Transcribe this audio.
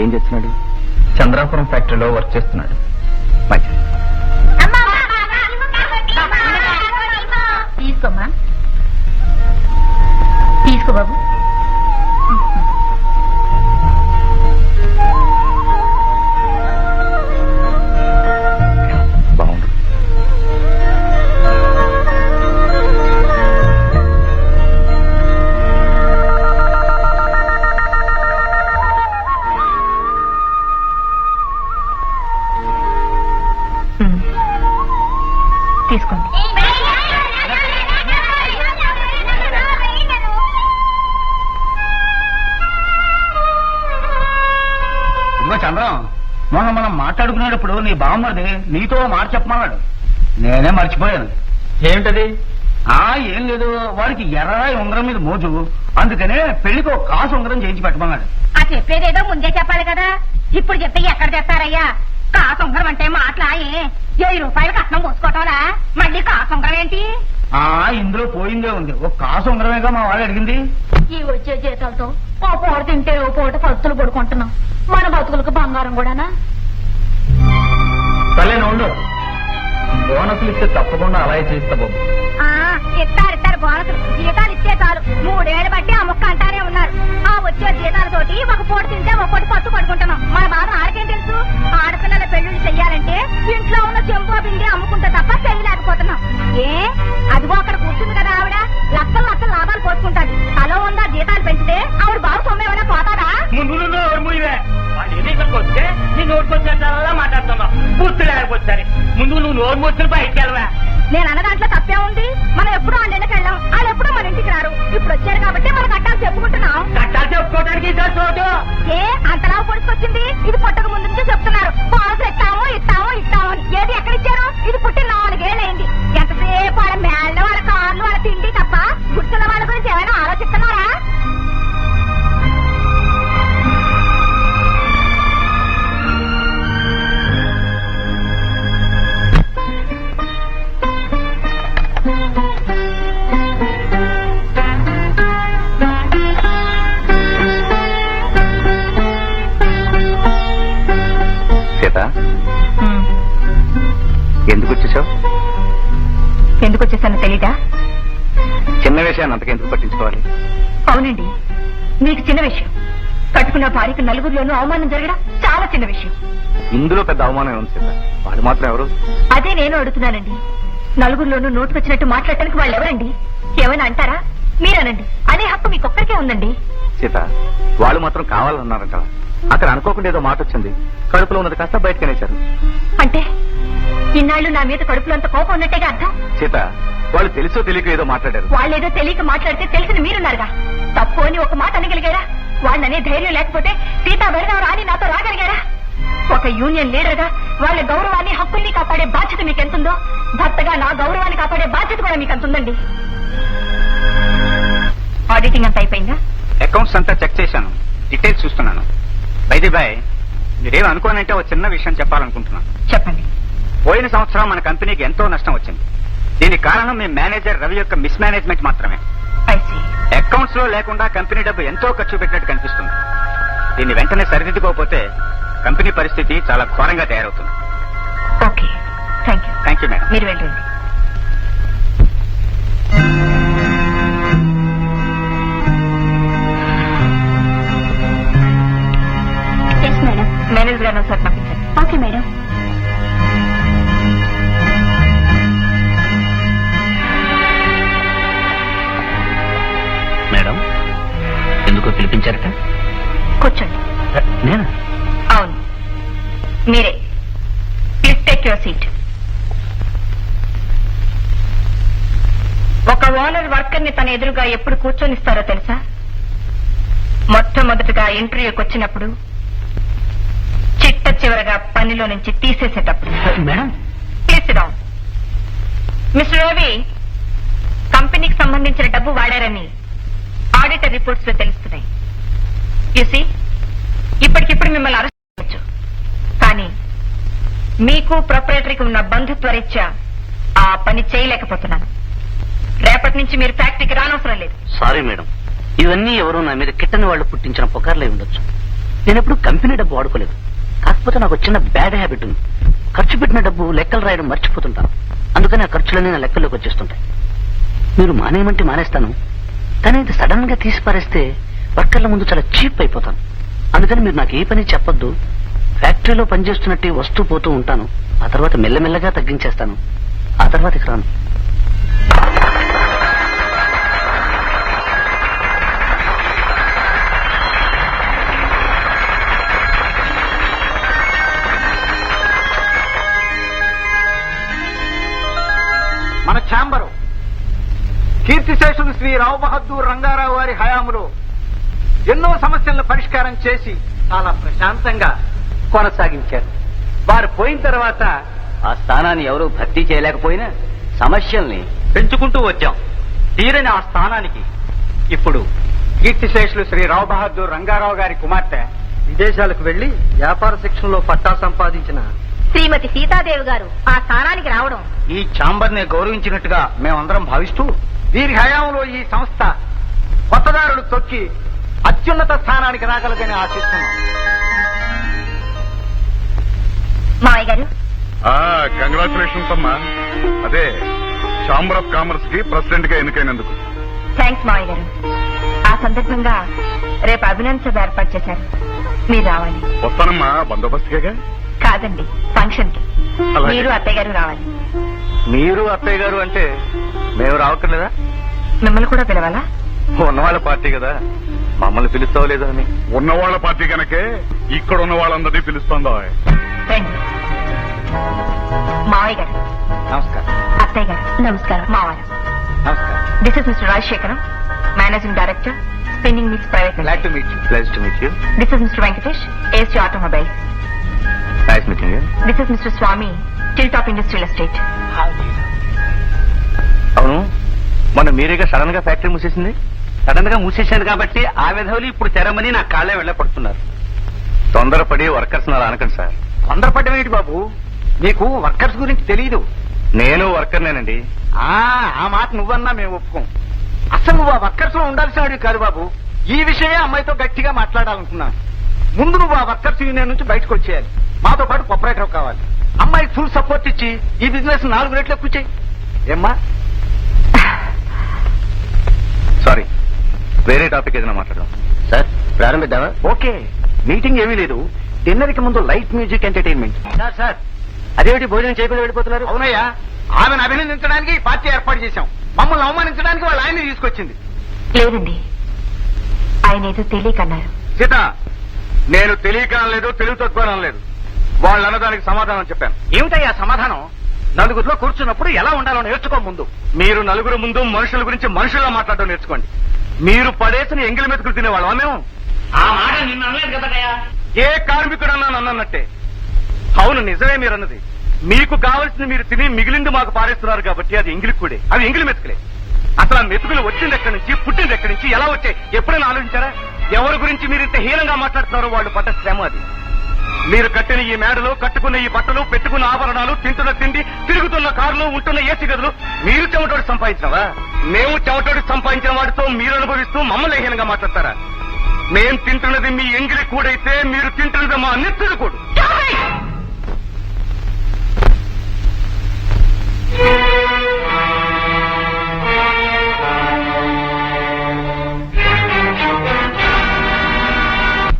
ఏం చేస్తున్నాడు చంద్రాపురం ఫ్యాక్టరీలో వర్క్ చేస్తున్నాడు మంచిది తీసుకోమ్మా తీసుకో బాబు తీసుకోండి. ఇదిగో చంద్రం మొన్న మనం మాట్లాడుకునేటప్పుడు నీ బామ్మది నీతో మాట చెప్పమన్నాడు. నేనే మర్చిపోయాను. ఏమిటది? ఆ ఏం లేదు వాడికి ఎర్రరాయి ఉంగరం మీద మోజు. అందుకనే పెళ్ళికి ఒక కాసు ఉంగరం చేయించి పెట్టమన్నాడు. ఆ చెప్పేదేదో ముందే చెప్పాలి కదా. ఇప్పుడు చెప్తే ఎక్కడ కాసొంగరం అంటే మాట్లాయే. వెయ్యి రూపాయలు కట్నం పోసుకోవటంలా మళ్ళీ కాసొంగరం ఏంటి? ఆ ఇందులో పోయిందే ఉంది. ఒక కాసు ఉంగరమేగా మా వాడు అడిగింది? ఈ వచ్చే జీతాలతో ఓ పూట తింటే ఓ పూట పత్తులు పడుకుంటున్నాం. మన బతుకులకు బంగారం కూడానా? సరే ఉండు. బోనస్లు ఇస్తే తప్పకుండా అలాగే చేస్తా బాబు. ఆ ఇస్తారు ఇస్తారు బోనసులు. జీతాలు ఇస్తే చాలు. బట్టి ముందు నువ్వు నోరు మూసుకుని బయటికి వెళ్ళవా? నేను అన్న దాంట్లో తప్పే ఉంది. మనం ఎప్పుడు వాళ్ళ ఇంటికి వెళ్ళాం. వాళ్ళు ఎప్పుడు మన ఇంటికి రారు. ఇప్పుడు వచ్చారు కాబట్టి మనం కట్టాలు చెప్పుకుంటున్నాం. కట్టాలు చెప్పుకోవడానికి ఏ అంతలా పొడుచుకొచ్చింది ఇది ఎందుకు వచ్చేసాను తెలీదా? చిన్న విషయాన్ని అంతకెందుకు పట్టించుకోవాలి? అవునండి. మీకు చిన్న విషయం. కట్టుకున్న భార్యకు నలుగురిలోనూ అవమానం జరగడం చాలా చిన్న విషయం. ఇందులో పెద్ద అవమానం ఉంది సీత వాడు మాత్రం ఎవరు? అదే నేను అడుగుతున్నానండి. నలుగురిలోనూ నోటుకొచ్చినట్టు మాట్లాడటానికి వాళ్ళు ఎవరండి? ఏమైనా అంటారా? మీరనండి. అదే హక్కు మీకొక్కరికే ఉందండి. సీత వాళ్ళు మాత్రం కావాలన్నారంట. అక్కడ అనుకోకుండా ఏదో మాట వచ్చింది. కడుపులో ఉన్నది కాస్త బయటకనేశారు అంటే? ఇన్నాళ్ళు నా మీద కడుపులో అంత కోపం ఉన్నట్టేగా అర్థం? సీత వాళ్ళు తెలుసో తెలియక ఏదో మాట్లాడారు. వాళ్ళేదో తెలియక మాట్లాడితే తెలిసిన మీరున్నారుగా. తప్పు అని ఒక మాట అనగలిగారా? వాళ్ళనే ధైర్యం లేకపోతే సీతా వెళదాం రాని నాతో రాగలిగారా? ఒక యూనియన్ లీడర్గా వాళ్ళ గౌరవాన్ని హక్కుల్ని కాపాడే బాధ్యత మీకు ఎంతుందో భర్తగా నా గౌరవాన్ని కాపాడే బాధ్యత కూడా మీకు ఎంతుందండి ఆడిటింగ్ అంతా అయిపోయిందా? అకౌంట్స్ అంతా చెక్ చేశాను. డీటెయిల్స్ చూస్తున్నాను. బైది బాయ్ మీరేం అనుకోనంటే ఒక చిన్న విషయం చెప్పాలనుకుంటున్నాను. చెప్పండి. పోయిన సంవత్సరం మన కంపెనీకి ఎంతో నష్టం వచ్చింది. దీనికి కారణం మీ మేనేజర్ రవి యొక్క మిస్ మేనేజ్మెంట్ మాత్రమే అకౌంట్స్లో లేకుండా కంపెనీ డబ్బు ఎంతో ఖర్చు పెట్టినట్టు కనిపిస్తుంది. దీన్ని వెంటనే సరిదిద్దుకోకపోతే కంపెనీ పరిస్థితి చాలా ఘోరంగా తయారవుతుంది. Okay thank you thank you madam మీరు వెళ్ళండి. మీరే. ప్లీజ్ టేక్ యువర్ సీట్ ఒక ఓనర్ వర్కర్ని తన ఎదురుగా ఎప్పుడు కూర్చొనిస్తారో తెలుసా? మొట్టమొదటిగా ఇంటర్వ్యూకి వచ్చినప్పుడు చిట్ట చివరగా పనిలో నుంచి తీసేసేటప్పుడు. Madam please down mister Ravi కంపెనీకి సంబంధించిన డబ్బు వాడారని ఆడిటర్ రిపోర్ట్స్లో తెలుస్తున్నాయి యూసి మీకు ప్రొపరేటరీకి ఉన్న బంధుత్వ రీత్యా ఆ పని చేయలేకపోతున్నాను. రేపటి నుంచి మీరు ఫ్యాక్టరీకి రానవసరం లేదు. సారీ మేడం ఇవన్నీ ఎవరో నా మీద కిట్టని వాళ్ళు పుట్టించిన పుకార్లే ఉండొచ్చు. నేను ఎప్పుడు కంపెనీ డబ్బు వాడుకోలేదు. కాకపోతే నాకు చిన్న బ్యాడ్ హ్యాబిట్ ఉంది. ఖర్చు పెట్టిన డబ్బు లెక్కలు రాయడం మర్చిపోతుంటాను. అందుకని ఆ ఖర్చులన్నీ నా లెక్కల్లోకి వచ్చేస్తుంటాయి. మీరు మానేయమంటే మానేస్తాను. కానీ ఇది సడన్గా తీసి పారేస్తే వర్కర్ల ముందు చాలా చీప్ అయిపోతాను. అందుకని మీరు నాకు ఏ పని చెప్పొద్దు. ఫ్యాక్టరీలో పనిచేస్తున్నట్టే వస్తూ పోతూ ఉంటాను. ఆ తర్వాత మెల్లమెల్లగా తగ్గించేస్తాను. ఆ తర్వాత ఇక రాను. మన ఛాంబరు. కీర్తిశేషులు శ్రీ రావు బహదూర్ రంగారావు వారి హయాములో ఎన్నో సమస్యలను పరిష్కారం చేసి చాలా ప్రశాంతంగా కొనసాగించారు. వారు పోయిన తర్వాత ఆ స్థానాన్ని ఎవరూ భర్తీ చేయలేకపోయినా సమస్యల్ని పెంచుకుంటూ వచ్చాం. తీరని ఆ స్థానానికి. ఇప్పుడు కీర్తిశేషులు శ్రీ రావు బహదూర్ రంగారావు గారి కుమార్తె విదేశాలకు వెళ్ళి వ్యాపార శిక్షణలో పట్టా సంపాదించిన శ్రీమతి సీతాదేవి గారు ఆ స్థానానికి రావడం. ఈ ఛాంబర్ని గౌరవించినట్టుగా మేమందరం భావిస్తూ వీరి హయాంలో ఈ సంస్థ కొత్తదారులు తొక్కి అత్యున్నత స్థానానికి రాగలదని ఆశిస్తున్నాం. మావయ్య గారు. కంగ్రాచులేషన్స్ అమ్మా. అదే ఛాంబర్ ఆఫ్ కామర్స్కి ప్రెసిడెంట్గా ఎన్నికైనందుకు. థ్యాంక్స్ మావయ్య గారు. ఆ సందర్భంగా రేపు అభినందన సభ ఏర్పాటు చేశారు. మీరు రావాలి. వస్తానమ్మా బందోబస్తుగా కాదండి ఫంక్షన్కి అలాగే. మీరు అత్తయ్య గారు రావాలి. మీరు అత్తయ్య గారు అంటే మేము రావట్లేదా మిమ్మల్ని కూడా పిలవాలా? ఉన్నవాళ్ళ పార్టీ కదా. మమ్మల్ని పిలుస్తావు లేదా అని. ఉన్న వాళ్ళ పార్టీ కనుకే ఇక్కడ ఉన్న వాళ్ళందరినీ పిలుస్తుందా రండి. మావయ్య గారు. నమస్కారం. అత్తయ్య గారు. నమస్కారం. మావారు నమస్కారం. This is mister Rajasekharam managing director spinning mills private glad to meet you pleased to meet you this is mister Venkatesh AST automobile nice meeting you this is mister Swamy till top industrial estate అవును మొన్న మీరేగా సడన్గా factory మూసేసింది? సడన్గా మూసేశారు కాబట్టి ఆ విధవులు ఇప్పుడు తెరమని నా కాళ్ళే వెళ్ళపడుతున్నారు తొందరపడి వర్కర్స్ అలా అనకండి సార్. తొందరపడడం ఏంటి బాబు? నీకు వర్కర్స్ గురించి తెలియదు నేను వర్కర్నేనండి ఆ మాట నువ్వన్నా మేము ఒప్పుకోం. అసలు నువ్వు ఆ వర్కర్స్లో ఉండాల్సిన వాడివి కాదు బాబు. ఈ విషయమే అమ్మాయితో గట్టిగా మాట్లాడాలనుకున్నాను. ముందు నువ్వు ఆ వర్కర్స్ యూనియన్ నుంచి బయటకు వచ్చేయాలి. మాతో పాటు కొపరేటర్ కావాలి. అమ్మాయికి ఫుల్ సపోర్ట్ ఇచ్చి ఈ బిజినెస్ నాలుగు రేట్లు ఎక్కువ చేయి. ఏమ్మా? సారీ వేరే టాపిక్ ఏదైనా మాట్లాడదాం. సార్ ప్రారంభిద్దామా? ఓకే. మీటింగ్ ఏమీ లేదు. డిన్నర్కి ముందు light music entertainment sir sir. అదేమిటి భోజనం చేయకుండా వెళ్ళిపోతున్నారు? అవునయ్యా ఆమెను అభినందించడానికి పార్టీ ఏర్పాటు చేశాం. మమ్మల్ని అవమానించడానికి వాళ్ళ ఆయన తీసుకొచ్చింది. లేదండి. ఆయన ఏదో తెలియకన్నారు సీత నేను తెలియక లేదు తెలివి లేదు వాళ్ళు అన్నదానికి సమాధానం చెప్పాను. ఏమిటయ్యా సమాధానం? నలుగురిలో కూర్చున్నప్పుడు ఎలా ఉండాలో నేర్చుకో ముందు. మీరు నలుగురు ముందు మనుషుల గురించి మనుషుల్లో మాట్లాడడం నేర్చుకోండి. మీరు పడేసిన ఎంగిలి మెతుకులు తినేవాళ్ళం మేము? ఆ మాట నిన్న అనలేదు కదయ్యా ఏ కార్మికుడన్నా నన్నన్నట్టే అవును నిజమే మీరన్నది. మీకు కావలసింది మీరు తిని మిగిలింది మాకు పారేస్తున్నారు కాబట్టి అది ఎంగిలి కూడే. అవి ఎంగిలి మెతుకులే. అసలు ఆ మెతుకులు వచ్చింది ఎక్కడి నుంచి పుట్టింది ఎక్కడి నుంచి ఎలా వచ్చాయి? ఎప్పుడైనా ఆలోచించారా? ఎవరి గురించి మీరు ఇంత హీనంగా మాట్లాడుతున్నారో వాళ్ళు పడ్డ శ్రమ అది. మీరు కట్టిన ఈ మేడలు కట్టుకున్న ఈ బట్టలు పెట్టుకున్న ఆభరణాలు తింటున్న తిండి తిరుగుతున్న కార్లు ఉంటున్న ఏసీ గదులు మీరు చెమటోడి సంపాదించినవా? మేము చెమటోడి సంపాదించిన వాటితో మీరు అనుభవిస్తూ మమ్మల్ని హీనంగా మాట్లాడతారా? మేం తింటున్నది మీ ఎంగిలి కూడైతే మీరు తింటున్నది మా నెత్తుడు కూడు. Yeah.